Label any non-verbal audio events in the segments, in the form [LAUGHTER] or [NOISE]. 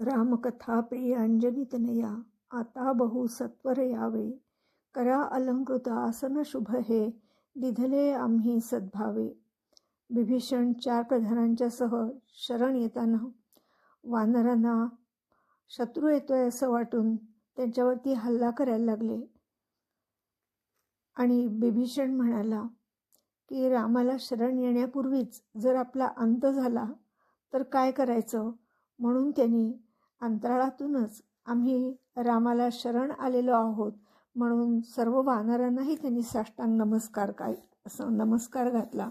रामकथा प्रिय अंजनीतनया आता बहु सत्वर यावे. करा अलंकृत आसन शुभ हे दिधले आम्ही सद्भावे. बिभीषण चार प्रधानांच्या सह शरण येताना वानरांना शत्रू येतोय असं वाटून त्यांच्यावरती हल्ला करायला लागले. आणि बिभीषण म्हणाला की रामाला शरण येण्यापूर्वीच जर आपला अंत झाला तर काय करायचं? म्हणून त्यांनी अंतराळातूनच आम्ही रामाला शरण आलेलो आहोत म्हणून सर्व वानरांनाही त्यांनी साष्टांग नमस्कार काय असं नमस्कार घातला.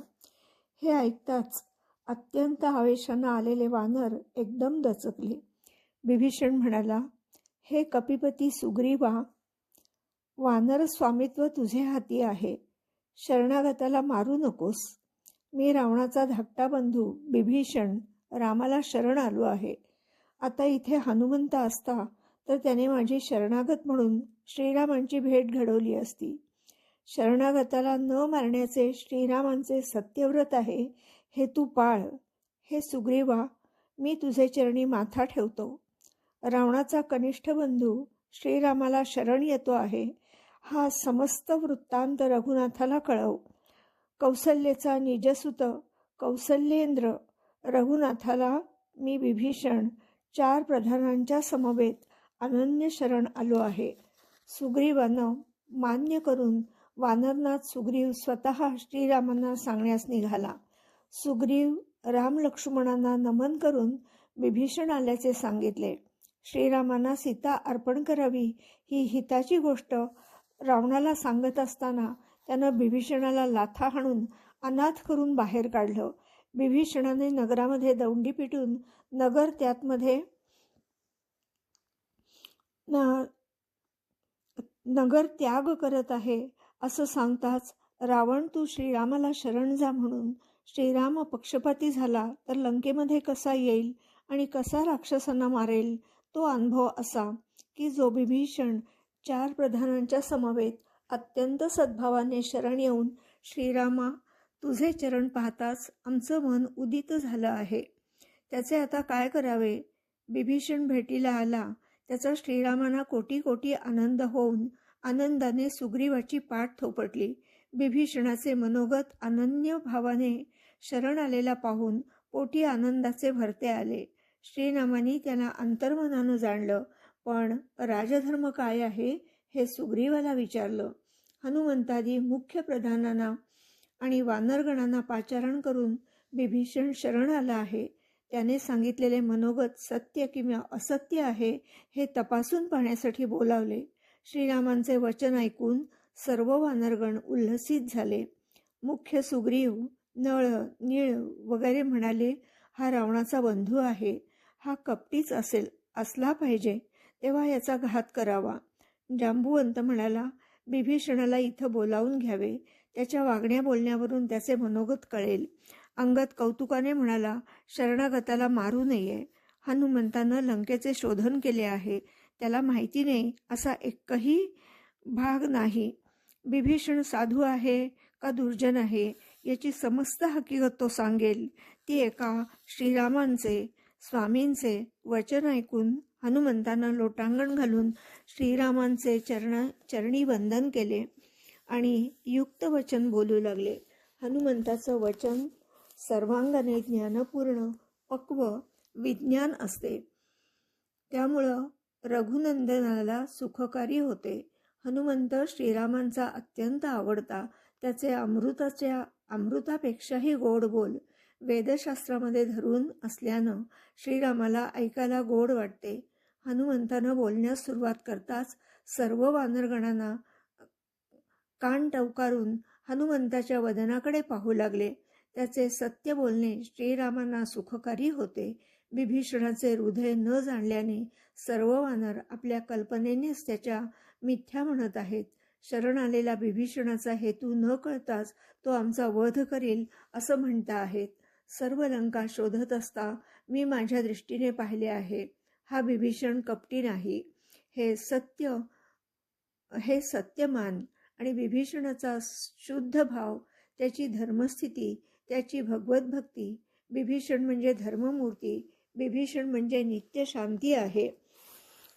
हे ऐकताच अत्यंत आवेशानं आलेले वानर एकदम दचकले. बिभीषण म्हणाला हे कपिपती सुग्रीवा वानर स्वामित्व तुझे हाती आहे. शरणागताला मारू नकोस. मी रावणाचा धाकटा बंधू बिभीषण रामाला शरण आलो आहे. आता इथे हनुमंत असता तर त्याने माझी शरणागत म्हणून श्रीरामांची भेट घडवली असती. शरणागताला न मारण्याचे श्रीरामांचे सत्यव्रत आहे हे तू पाळ. हे सुग्रीवा मी तुझे चरणी माथा ठेवतो. रावणाचा कनिष्ठ बंधू श्रीरामाला शरण येतो आहे. हा समस्त वृत्तांत रघुनाथाला कळव. कौसल्येचा निजसुत कौसल्येंद्र रघुनाथाला मी विभीषण चार प्रधानांच्या समवेत अनन्य शरण आलो आहे. सुग्रीवानं मान्य करून वानरनाथ सुग्रीव स्वतः श्रीरामांना सांगण्यास निघाला. सुग्रीव राम लक्ष्मणांना नमन करून विभीषण आल्याचे सांगितले. श्रीरामांना सीता अर्पण करावी ही हिताची गोष्ट रावणाला सांगत असताना त्यानं बिभीषणाला लाथा हाणून अनाथ करून बाहेर काढलं. बिभीषणाने नगरामध्ये दौंडी पिटून नगर त्यातमध्ये नगर त्याग करत आहे असं सांगताच रावण तू श्रीरामाला शरण जा म्हणून. श्रीराम पक्षपाती झाला तर लंकेमध्ये कसा येईल आणि कसा राक्षसांना मारेल तो अनुभव असा की जो बिभीषण चार प्रधानांच्या समवेत अत्यंत सद्भावाने शरण येऊन श्रीरामा तुझे चरण पाहताच आमचं मन उदित झालं आहे. त्याचे आता काय करावे? बिभीषण भेटीला आला. त्याचा श्रीरामांना कोटी कोटी आनंद होऊन आनंदाने सुग्रीवाची पाठ थोपटली. बिभीषणाचे मनोगत अनन्य भावाने शरण आलेला पाहून पोटी आनंदाचे भरते आले. श्रीरामाने त्याला अंतर्मनानं जाणलं पण राजधर्म काय आहे हे सुग्रीवाला विचारलं. हनुमंतादी मुख्य प्रधानांना आणि वानरगणांना पाचारण करून बिभीषण शरण आला आहे. त्याने सांगितलेले मनोगत सत्य किंवा असत्य आहे हे तपासून पाहण्यासाठी बोलावले. श्रीरामांचे वचन ऐकून सर्व वानरगण उल्हसित झाले. मुख्य सुग्रीव नळ निळ वगैरे म्हणाले हा रावणाचा बंधू आहे. हा कपटीच असेल असला पाहिजे. तेव्हा याचा घात करावा. जांबुवंत म्हणाला बिभीषणाला इथं बोलावून घ्यावे. त्याच्या वागण्या बोलण्यावरून त्याचे मनोगत कळेल. अंगत कौतुकाने म्हणाला शरणागताला मारू नये. हनुमंतानं लंकेचे शोधन केले आहे. त्याला माहिती नाही असा एकही भाग नाही. बिभीषण साधू आहे का दुर्जन आहे याची समस्त हकीकत तो सांगेल. ती एका श्रीरामांचे स्वामींचे वचन ऐकून हनुमंतानं लोटांगण घालून श्रीरामांचे चरण चरणी वंदन केले. आणि युक्त वचन बोलू लागले. हनुमंताचं वचन सर्वांगाने ज्ञानपूर्ण पक्व विज्ञान असते. त्यामुळं रघुनंदनाला सुखकारी होते. हनुमंत श्रीरामांचा अत्यंत आवडता त्याचे अमृताच्या अमृतापेक्षाही गोड बोल वेदशास्त्रामध्ये धरून असल्यानं श्रीरामाला ऐकायला गोड वाटते. हनुमंतानं बोलण्यास सुरुवात करताच सर्व वानरगणांना कान टवकारून हनुमंताच्या वदनाकडे पाहू लागले. त्याचे सत्य बोलणे श्रीरामांना सुखकारी होते. बिभीषणाचे हृदय न जाणल्याने सर्व वानर आपल्या कल्पनेनेच त्याच्या मिथ्या म्हणत आहेत. शरण आलेला बिभीषणाचा हेतू न कळताच तो आमचा वध करील असं म्हणता आहेत. सर्व लंका शोधत असता मी माझ्या दृष्टीने पाहिले आहे. हा बिभीषण कपटी नाही. हे सत्य हे सत्यमान. आणि विभीषणाचा शुद्ध भाव त्याची धर्मस्थिती त्याची भगवत भक्ती. विभीषण म्हणजे धर्ममूर्ती विभीषण म्हणजे नित्य शांती आहे.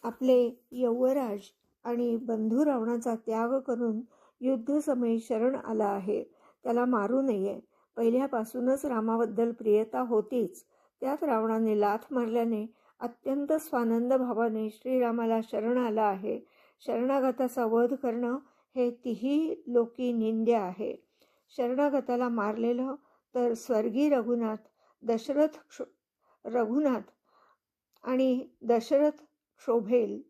आपले यौवराज आणि बंधू रावणाचा त्याग करून युद्धसमयी शरण आला आहे. त्याला मारू नये. पहिल्यापासूनच रामाबद्दल प्रियता होतीच. त्यात रावणाने लाथ मारल्याने अत्यंत स्वानंद भावाने श्रीरामाला शरण आला आहे. शरणागताचा वध करणं हे तिही लोकी निंद्य आहे. शरणागताला मारलेलं तर स्वर्गी रघुनाथ दशरथ क्षो रघुनाथ आणि दशरथ शोभेल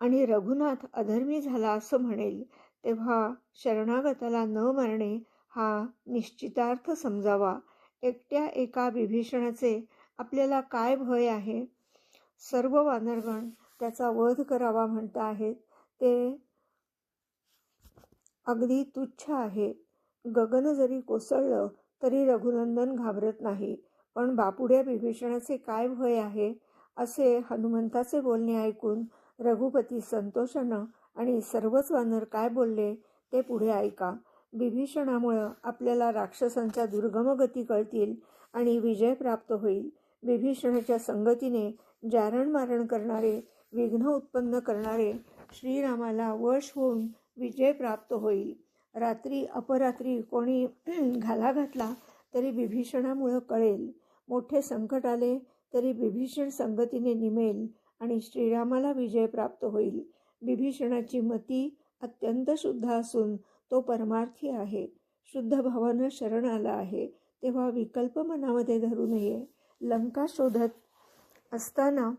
आणि रघुनाथ अधर्मी झाला असं म्हणेल तेव्हा शरणागताला न मारणे हा निश्चितार्थ समजावा. एकट्या एका विभीषणाचे आपल्याला काय भय आहे? सर्व वानरगण त्याचा वध करावा म्हणता आहेत. ते अगदी तुच्छ आहे. गगन जरी कोसळलं तरी रघुनंदन घाबरत नाही. पण बापुड्या विभीषणाचे काय भय आहे असे हनुमंताचे बोलणे ऐकून रघुपती संतोषानं आणि सर्वच वानर काय बोलले ते पुढे ऐका. विभीषणामुळं आपल्याला राक्षसांच्या दुर्गम गती कळतील आणि विजय प्राप्त होईल. विभीषणाच्या संगतीने जारण मारण करणारे विघ्न उत्पन्न करणारे श्रीरामाला वश होऊन विजय प्राप्त होईल. रात्री अपरात्री कोणी [CLEARS THROAT] घाला घातला तरी विभीषणामुळं कळेल. मोठे संकट आले तरी विभीषण संगतीने निमेल आणि श्रीरामाला विजय प्राप्त होईल. विभीषणाची मती अत्यंत शुद्ध असून तो परमार्थी आहे. शुद्ध भावानं शरण आला आहे. तेव्हा विकल्प मनामध्ये धरू नये. लंका शोधत असताना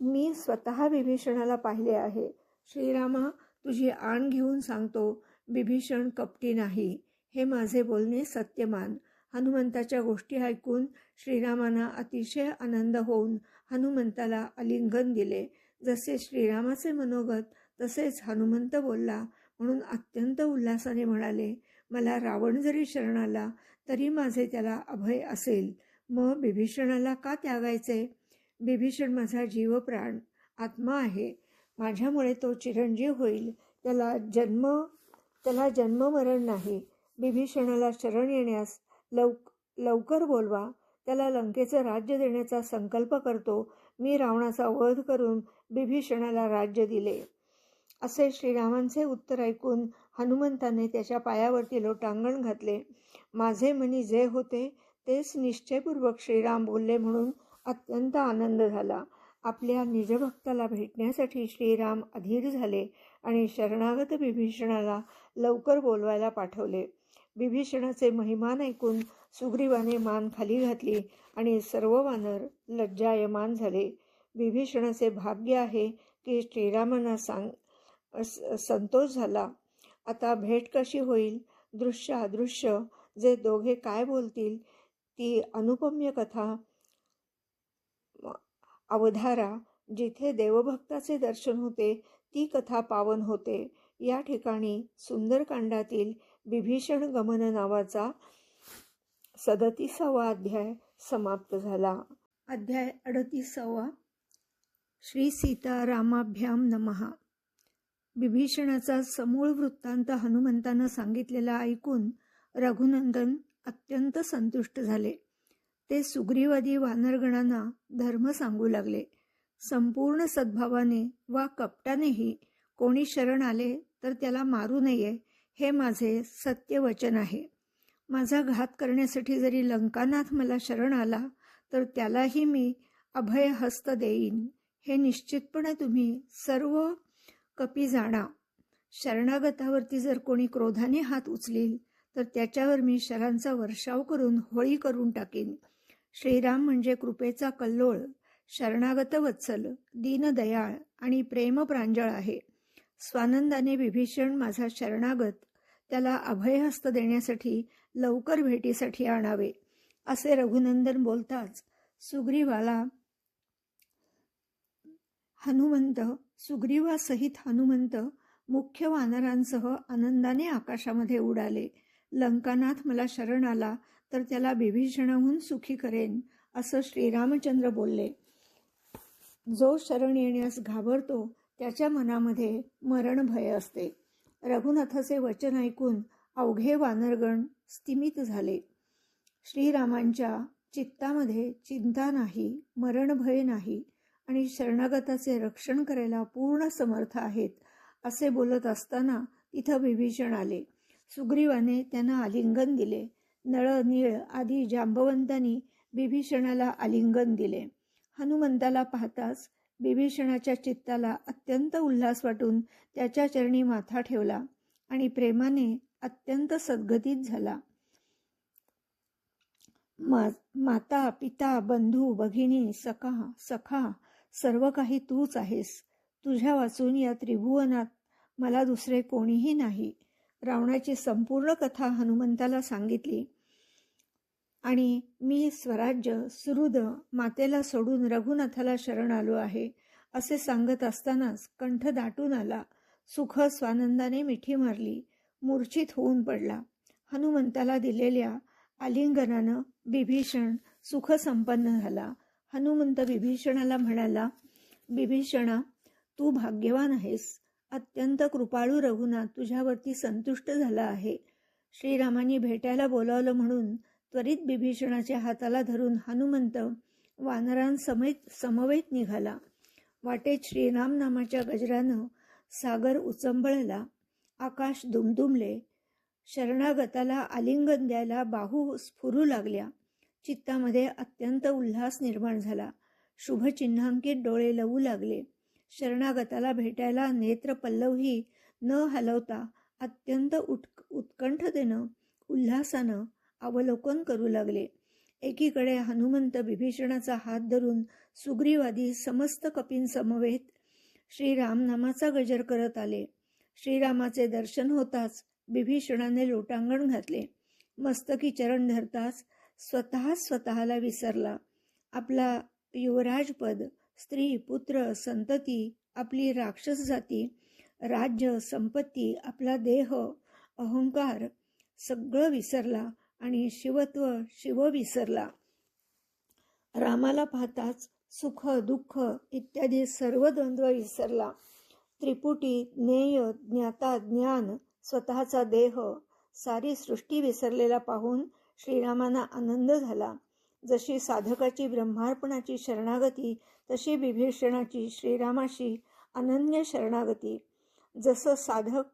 मी स्वतः विभीषणाला पाहिले आहे. श्रीरामा तुझी आण घेऊन सांगतो विभीषण कपटी नाही. हे माझे बोलणे सत्यमान. हनुमंताच्या गोष्टी ऐकून श्रीरामांना अतिशय आनंद होऊन हनुमंताला आलिंगन दिले. जसे श्रीरामाचे मनोगत तसेच हनुमंत बोलला म्हणून अत्यंत उल्हासाने म्हणाले मला रावण जरी शरण आला तरी माझे त्याला अभय असेल. मग बिभीषणाला का त्यागायचे? बिभीषण माझा जीवप्राण आत्मा आहे. माझ्यामुळे तो चिरंजीव होईल. त्याला जन्म त्याला जन्ममरण नाही. बिभीषणाला शरण येण्यास लवक लवकर बोलवा. त्याला लंकेचं राज्य देण्याचा संकल्प करतो. मी रावणाचा वध करून बिभीषणाला राज्य दिले. असे श्रीरामांचे उत्तर ऐकून हनुमंताने त्याच्या पायावरती लोटांगण घातले. माझे मनी जे होते तेच निश्चयपूर्वक श्रीराम बोलले म्हणून अत्यंत आनंद झाला. आपल्या निजभक्ताला भेटण्यासाठी श्रीराम अधीर झाले आणि शरणागत बिभीषणाला लवकर बोलवायला पाठवले. बिभीषणाचे महिमान ऐकून सुग्रीवाने मान खाली घातली आणि सर्व वानर लज्जायमान झाले. बिभीषणाचे भाग्य आहे की श्रीरामांना सांग संतोष झाला. आता भेट कशी होईल? दृश्य अदृश्य जे दोघे काय बोलतील? ती अनुपम्य कथा अवधारा जिथे देवभक्ताचे दर्शन होते ती कथा पावन होते. या ठिकाणी सुंदरकांडातील विभीषण गमन नावाचा सदतीसावा अध्याय समाप्त झाला. अध्याय अडतीसावा. श्री सीतारामाभ्याम नमहा विभीषणाचा समूळ वृत्तांत हनुमंतानं सांगितलेला ऐकून रघुनंदन अत्यंत संतुष्ट झाले. ते सुग्रीवादी वानरगणांना धर्म सांगू लागले. संपूर्ण सद्भावाने वा कपटानेही कोणी शरण आले तर त्याला मारू नये हे माझे सत्य वचन आहे. माझा घात करण्यासाठी जरी लंकानाथ मला शरण आला तर त्यालाही मी अभय हस्त देईन. हे निश्चितपणे तुम्ही सर्व कपी जाणा. शरणागतावरती जर कोणी क्रोधाने हात उचलील तर त्याच्यावर मी शरांचा वर्षाव करून होळी करून टाकेन. श्रीराम म्हणजे कृपेचा कल्लोळ शरणागत वत्सल दीनदयाळ आणि प्रेम प्रांजळ आहे. स्वानंदाने विभीषण माझा शरणागत त्याला अभयहस्त देण्यासाठी लवकर भेटीसाठी आणावे असे रघुनंदन बोलताच सुग्रीवाला हनुमंत सुग्रीवासहित हनुमंत मुख्य वानरांसह आनंदाने आकाशामध्ये उडाले. लंकानाथ मला शरण आला तर त्याला बिभीषणाहून सुखी करेन असं श्रीरामचंद्र बोलले. जो शरण येण्यास घाबरतो त्याच्या मनामध्ये मरण भय असते. रघुनाथाचे वचन ऐकून अवघे वानरगण स्तिमित झाले. श्रीरामांच्या चित्तामध्ये चिंता नाही मरण भय नाही आणि शरणागताचे रक्षण करायला पूर्ण समर्थ आहेत असे बोलत असताना तिथं विभीषण आले. सुग्रीवाने त्यांना आलिंगन दिले. नळ नीळ आदी जांबवंतांनी बिभीषणाला आलिंगन दिले. हनुमंताला पाहताच बिभीषणाच्या चित्ताला अत्यंत उल्हास वाटून त्याच्या चरणी माथा ठेवला आणि प्रेमाने अत्यंत सद्गतीत झाला. मा माता पिता बंधू भगिनी सखा सखा सर्व काही तूच आहेस. तुझ्या वाचून या त्रिभुवनात मला दुसरे कोणीही नाही. रावणाची संपूर्ण कथा हनुमंताला सांगितली. आणि मी स्वराज्य सुहृद मातेला सोडून रघुनाथाला शरण आलो आहे असे सांगत असतानाच कंठ दाटून आला. सुख स्वानंदाने मिठी मारली मूर्छित होऊन पडला. हनुमंताला दिलेल्या आलिंगनानं बिभीषण सुखसंपन्न झाला. हनुमंत बिभीषणाला म्हणाला बिभीषणा तू भाग्यवान आहेस. अत्यंत कृपाळू रघुनाथ तुझ्यावरती संतुष्ट झाला आहे. श्रीरामांनी भेटायला बोलावलं म्हणून त्वरित बिभीषणाच्या हाताला धरून हनुमंत वानरांसमेत समवेत निघाला. वाटेत श्रीराम नामाच्या गजरानं सागर उचंबळला. आकाश दुमदुमले. शरणागताला आलिंगन द्यायला बाहू स्फुरू लागल्या. चित्तामध्ये अत्यंत उल्हास निर्माण झाला. शुभचिन्हांकित डोळे लवू लागले. शरणागताला भेटायला नेत्र पल्लवही न हलवता अत्यंत उत् उत्कंठतेनं उल्हासानं अवलोकन करू लागले. एकीकडे हनुमंत बिभीषणाचा हात धरून सुग्रीवादी समस्त कपींसमवेत श्रीरामनामाचा गजर करत आले. श्रीरामाचे दर्शन होताच बिभीषणाने लोटांगण घातले. मस्तकी चरण धरताच स्वतः स्वतःला विसरला. आपला युवराजपद स्त्री पुत्र संतती आपली राक्षस जाती राज्य संपत्ती आपला देह अहंकार सगळं विसरला आणि शिवत्व शिव विसरला. रामाला पाहताच सुख दुःख इत्यादी सर्व द्वंद्व विसरला. त्रिपुटी ज्ञेय ज्ञाता ज्ञान स्वतःचा देह सारी सृष्टी विसरलेला पाहून श्रीरामांना आनंद झाला. जशी साधकाची ब्रह्मार्पणाची शरणागती तशी विभीषणाची श्रीरामाशी अनन्य शरणागती. जसं साधक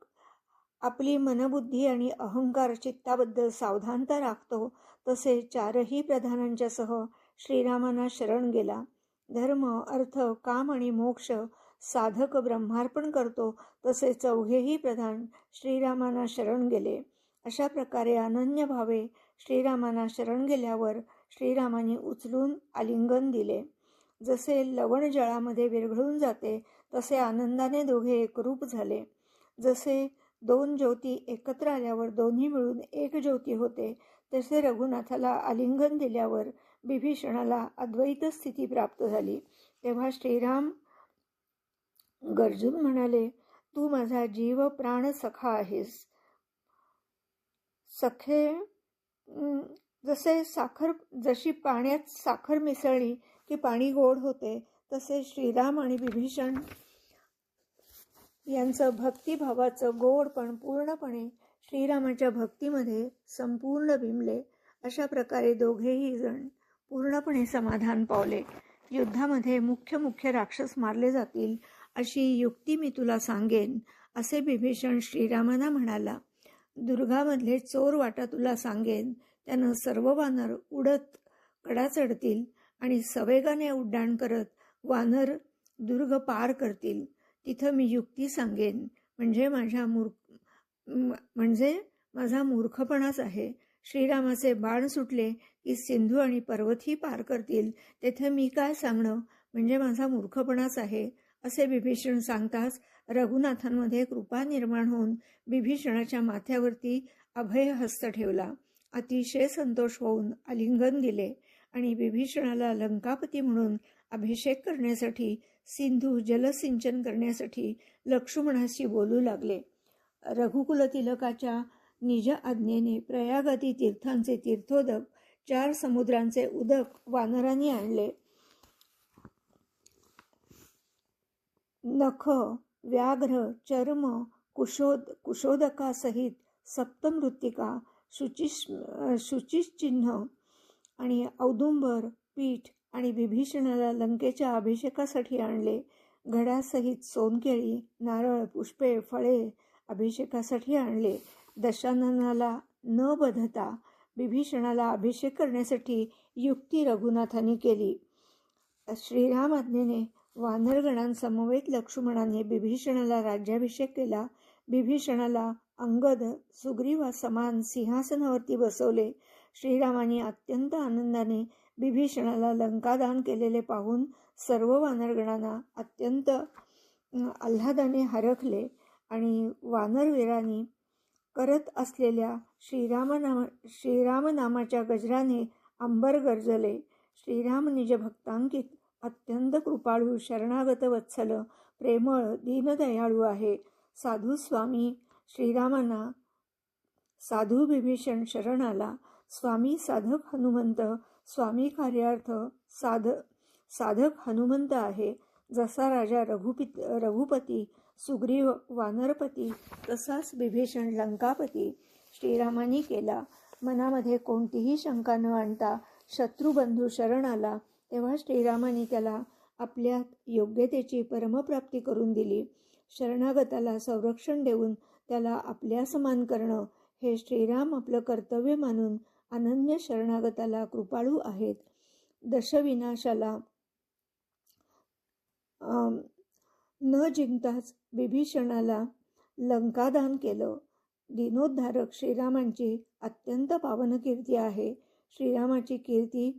आपली मनबुद्धी आणि अहंकार चित्ताबद्दल सावधानता राखतो तसे चारही प्रधानांच्यासह श्रीरामांना शरण गेला. धर्म अर्थ काम आणि मोक्ष साधक ब्रह्मार्पण करतो तसे चौघेही प्रधान श्रीरामांना शरण गेले. अशा प्रकारे अनन्य भावे श्रीरामांना शरण गेल्यावर श्रीरामांनी उचलून आलिंगन दिले. जसे लवण जळामध्ये विरघळून जाते तसे आनंदाने दोघे एकरूप झाले. जसे दोन ज्योती एकत्र आल्यावर दोन्ही मिळून एक ज्योती होते तसे रघुनाथाला आलिंगन दिल्यावर बिभीषणाला अद्वैत स्थिती प्राप्त झाली. तेव्हा श्रीराम गरजून म्हणाले तू माझा जीव प्राण सखा आहेस. सखे जसे साखर जशी पाण्यात साखर मिसळली की पाणी गोड होते तसेच श्रीराम आणि विभीषण यांचं भक्तिभावाचं गोड पण पूर्णपणे श्रीरामाच्या भक्तीमध्ये संपूर्ण बिंबले अशा प्रकारे दोघेही जण पूर्णपणे समाधान पावले. युद्धामध्ये मुख्य मुख्य राक्षस मारले जातील अशी युक्ती मी तुला सांगेन असे बिभीषण श्रीरामांना म्हणाला. दुर्गामधले चोर वाटा तुला सांगेन त्यानं सर्व वानर उडत कडा चढतील आणि सवेगाने उड्डाण करत वानर दुर्ग पार करतील. तिथं मी युक्ती सांगेन. म्हणजे माझ्या मूर्ख म्हणजे माझा मूर्खपणाच आहे. श्रीरामाचे बाण सुटले की सिंधू आणि पर्वतही पार करतील. तेथे मी काय सांगणं? म्हणजे माझा मूर्खपणाच आहे. असे बिभीषण सांगताच रघुनाथांमध्ये कृपा निर्माण होऊन बिभीषणाच्या माथ्यावरती अभय हस्त ठेवला. अतिशय संतोष होऊन आलिंगन दिले आणि विभीषणाला लंकापती म्हणून अभिषेक करण्यासाठी सिंधू जलसिंचन करण्यासाठी लक्ष्मणाशी बोलू लागले. रघुकुल तिलकाच्या निज आज्ञेने प्रयागती तीर्थांचे तीर्थोदक चार समुद्रांचे उदक वानरांनी आणले. नख व्याघ्र चर्म कुशोद कुशोदकासहित सप्तमृत्तिका शुचिश शुचिचिन्ह आणि औदुंबर पीठ आणि विभीषणाला लंकेच्या अभिषेकासाठी आणले. घड्यासहित सोनकेळी नारळ पुष्पे फळे अभिषेकासाठी आणले. दशाननाला न बधता विभीषणाला अभिषेक करण्यासाठी युक्ती रघुनाथाने केली. श्रीराम आज्ञेने वानरगणांसमवेत लक्ष्मणाने बिभीषणाला राज्याभिषेक केला. बिभीषणाला अंगद सुग्रीवा समान सिंहासनावरती बसवले. श्रीरामाने अत्यंत आनंदाने बिभीषणाला लंकादान केलेले पाहून सर्व वानरगणांना अत्यंत आल्हादाने हरखले आणि वानरवीरांनी करत असलेल्या श्रीरामनामा श्रीरामनामाच्या गजराने अंबर गरजले. श्रीराम निज भक्तांकित अत्यंत कृपाळू शरणागत वत्सल प्रेमळ दीनदयाळू आहे. साधू स्वामी श्रीरामांना साधू विभीषण शरण आला स्वामी साधक हनुमंत स्वामी कार्यार्थ साध साधक हनुमंत आहे. जसा राजा रघुपित रघुपती सुग्रीव वानरपती तसाच विभीषण लंकापती श्रीरामाने केला. मनामध्ये कोणतीही शंका न आणता शत्रुबंधू शरण आला. तेव्हा श्रीरामाने त्याला आपल्यात योग्यतेची परमप्राप्ती करून दिली. शरणागताला संरक्षण देऊन त्याला आपल्या समान करणं हे श्रीराम आपलं कर्तव्य मानून अनन्य शरणागताला कृपाळू आहेत. दशविनाशाला न जिंकताच विभीषणाला लंकादान केलं. दिनोद्धारक श्रीरामांची अत्यंत पावन कीर्ती आहे. श्रीरामाची कीर्ती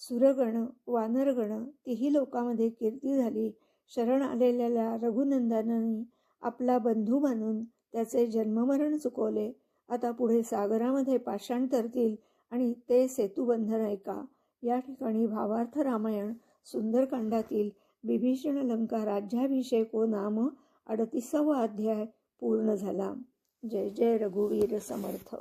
सुरगण वानरगण तीही लोकांमध्ये कीर्ती झाली. शरण आलेल्याला रघुनंदनाने आपला बंधू मानून त्याचे जन्ममरण चुकवले. आता पुढे सागरामध्ये पाषाण तरतील आणि ते सेतुबंधन ऐका. या ठिकाणी भावार्थ रामायण सुंदरकांडातील विभीषण लंका राज्याभिषेक व नाम अडतीसावा अध्याय पूर्ण झाला. जय जय रघुवीर समर्थ.